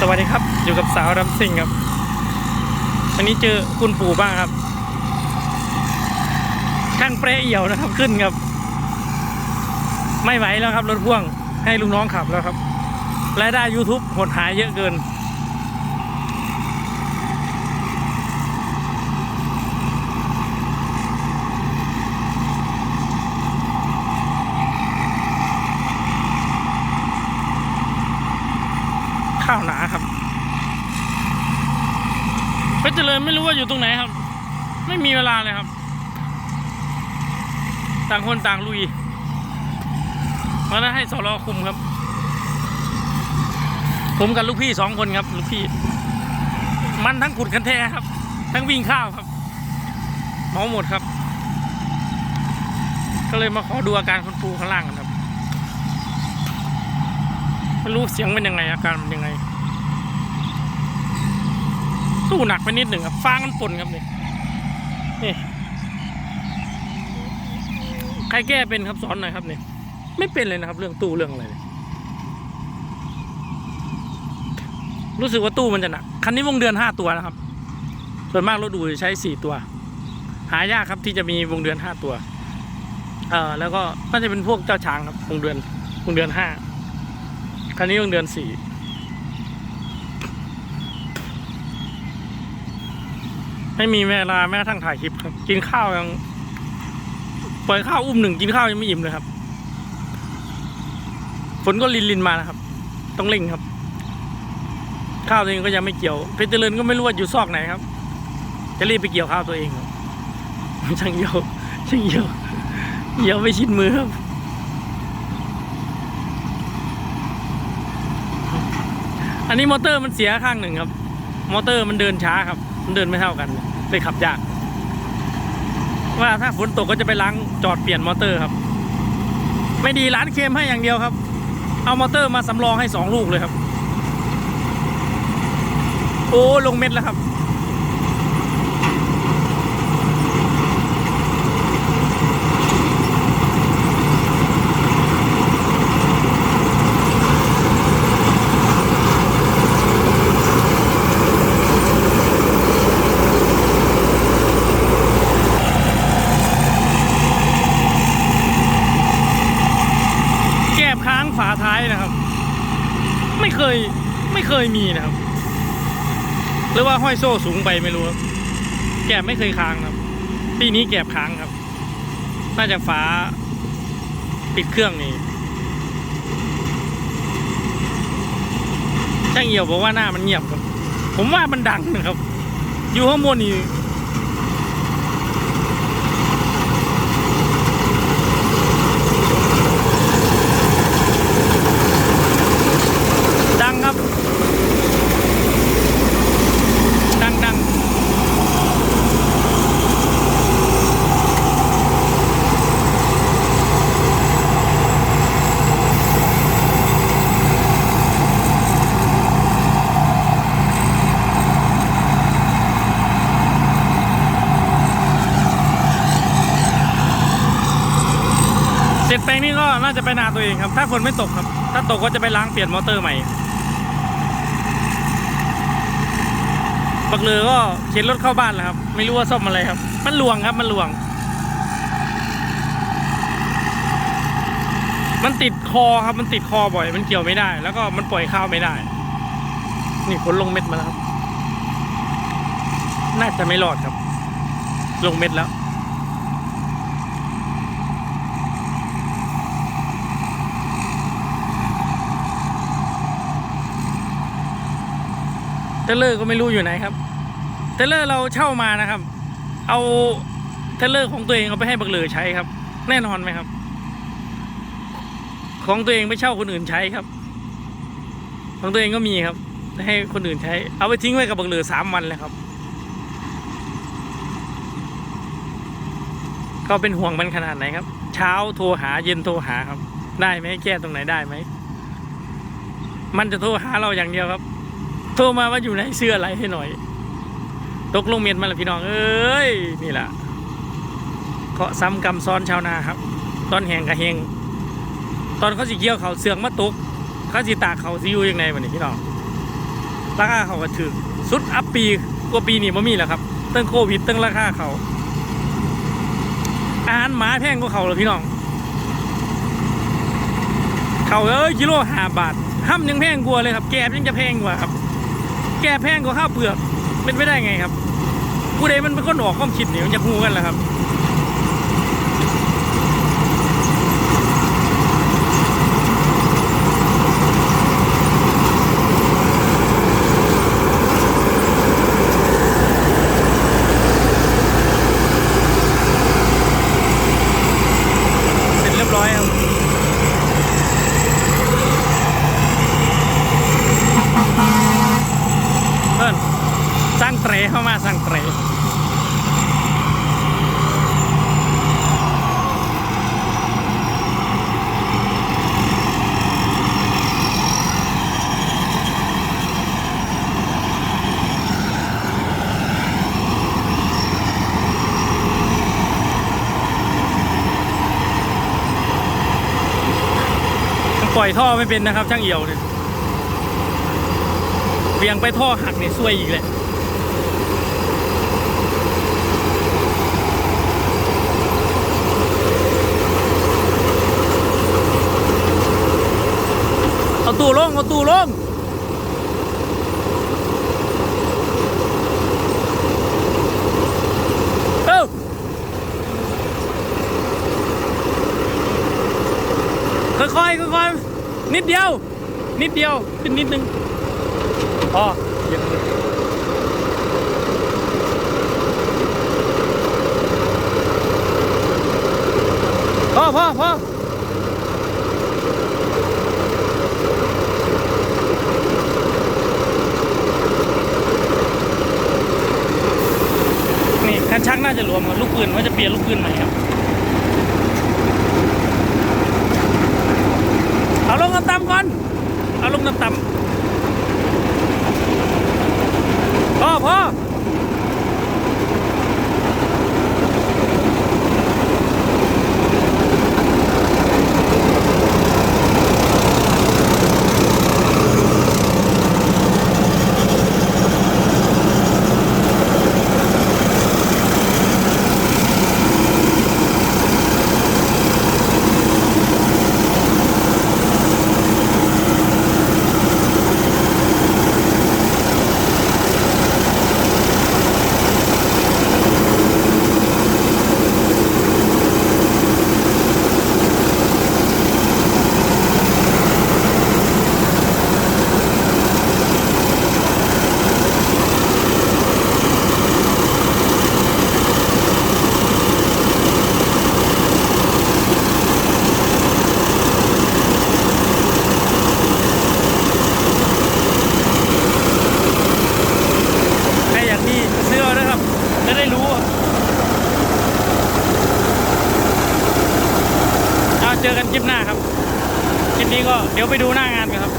สวัสดีครับ อยู่กับสาวรำซิ่งครับ วันนี้เจอคุณปู่บ้างครับช่างเปรย์เอี่ยวนะครับขึ้นครับ ไม่ไหวแล้วครับรถพ่วงให้ลุงน้องขับแล้วครับรายได้ YouTube หดหายเยอะเกิน ข้าวหนาครับเพชรเจริญไม่รู้ว่าอยู่ตรงไหนครับ ไม่มีเวลาเลยครับ ต่างคนต่างลุยมาแล้วให้สรอคุมครับ ผมกับลูกพี่สองคนครับ ลูกพี่ มันทั้งขุดกันแท้ครับ ทั้งวิ่งข้าวครับเมาหมดครับ ก็เลยมาขอดูอาการคนปูข้างล่างกันครับ รู้เสียงเป็นยังไงอาการเป็นยังไงตู้หนักไปนิดหนึ่งครับฟางมันป่นครับนี่นี่ใครแก้เป็นครับสอนหน่อยครับนี่ไม่เป็นเลยนะครับ เรื่องตู้เรื่องอะไรรู้สึกว่าตู้มันจะหนักคันนี้วงเดือนห้าตัวนะครับ ส่วนมากรถดูใช้สี่ตัว หายากครับที่จะมีวงเดือนห้าตัว เอ่อแล้วก็น่าจะเป็นพวกเจ้าช้างครับวงเดือนวงเดือนห้า คันนี้วงเดือนสี่ไม่มีเวลาแม้ทั่งถ่ายคลิปครับ กินข้าวยังปล่อยข้าวอุ้มหนึ่งกินข้าวยังไม่อิ่มเลยครับ ฝนก็ลินลินมานะครับ ต้องเร่งครับ ข้าวตัวเองก็ยังไม่เกี่ยวเพชรเจริญก็ไม่รู้ว่าอยู่ซอกไหนครับ จะรีบไปเกี่ยวข้าวตัวเองครับช่างเหี่ยวช่างเหี่ยวเหี่ยวไม่ชินมือครับ อันนี้มอเตอร์มันเสียข้างหนึ่งครับ มอเตอร์มันเดินช้าครับ มันเดินไม่เท่ากันเลยขับยาก ว่าถ้าฝนตกก็จะไปล้างจอดเปลี่ยนมอเตอร์ครับ ไม่ดีร้านเคมให้อย่างเดียวครับ เอามอเตอร์มาสำรองให้สองลูกเลยครับ โอ้ลงเม็ดแล้วครับ แก้บค้างฝาท้ายนะครับ ไม่ เคยไม่เคยมีนะครับ หรือว่าห้อยโซ่สูงไปไม่รู้ครับแกบไม่เคยค้างครับ ปีนี้แกบค้างครับ น่าจะฝาปิดเครื่องนี่ช่างเอี่ยวบอกว่าหน้ามันเงียบครับ ผมว่ามันดังนะครับ อยู่ข้างบนนี่ดังครับ ดังดังเสร็จ แปลงนี้ก็น่าจะไปนาตัวเองครับ ถ้าฝนไม่ตกครับ ถ้าตกก็จะไปล้างเปลี่ยนมอเตอร์ใหม่บักเลือก็เข็นรถเข้าบ้านแล้วครับ ไม่รู้ว่าซ่อมอะไรครับ มันลวงครับมันลวง มันติดคอครับมันติดคอบ่อย มันเกี่ยวไม่ได้ แล้วก็มันปล่อยข้าวไม่ได้ นี่ฝนลงเม็ดมาแล้วครับ น่าจะไม่รอดครับ ลงเม็ดแล้ว เทเลอร์ก็ไม่รู้อยู่ไหนครับ เทเลอร์เราเช่ามานะครับ เอาเทเลอร์ของตัวเองเอาไปให้บักเหลือใช้ครับ แน่นอนไหมครับ ของตัวเองไปเช่าคนอื่นใช้ครับ ของตัวเองก็มีครับ ให้คนอื่นใช้ เอาไปทิ้งไว้กับบักเหลือสามวันเลยครับ ก็เป็นห่วงมันขนาดไหนครับ เช้าโทรหาเย็นโทรหาครับ ได้ไหมแก้ตรงไหนได้ไหม มันจะโทรหาเราอย่างเดียวครับ โทรมาว่าอยู่ไหนเสื้ออะไรให้หน่อย ตกลงเมียนมาแล้วพี่น้องเอ้ยนี่แหละเคาะซ้ำกรรมซ้อนชาวนาครับ ตอนแหงกับเฮงตอนเขาสิเกี่ยวเขาเสืองมาตกเขาสิตากเขาสิอยู่ยังไงวันนี้พี่น้องราคาเขาก็ถือสุดอัพปีกว่าปีนี้บ่มีแล้วครับตั้งโควิดตั้งราคาเขาอาหารหมาแพงกว่าเขาเลยพี่น้องเขาเอ้ยกิโลห้าบาทห้ำยังแพงกว่าเลยครับ แกบยังจะแพงกว่าครับ แกแพงกว่าข้าวเปลือกเป็นไปได้ไงครับ ผู้ใดมันเป็นคนออกความคิดนี่มันจะฮู้กันแหละครับ เสร็จเรียบร้อยครับ เพื่อนสร้างเตรเข้ามาสร้างเตรยัง ปล่อยท่อไม่เป็นนะครับ ช่างเอี่ยวเนี่ยเวียงไปท่อหักเนี่ยซวยอีกเลยเอาตู้ลงเอาตู้ลงเอ้าค่อยๆค่อยๆ นิดเดียว นิดเดียว ขึ้นนิดนึงพอเหยียบเลยพอพอพอนี่คันชักน่าจะรวมกับลูกปืนว่าจะเปลี่ยนลูกปืนใหม่ครับ เอาลงต่ำๆก่อน เอาลงต่ำๆพอพอใครอยากที่เสื้อนะครับ จะได้รู้อะเอาเจอกันคลิปหน้าครับ คลิป นี้ก็เดี๋ยวไปดูหน้างานกันครับ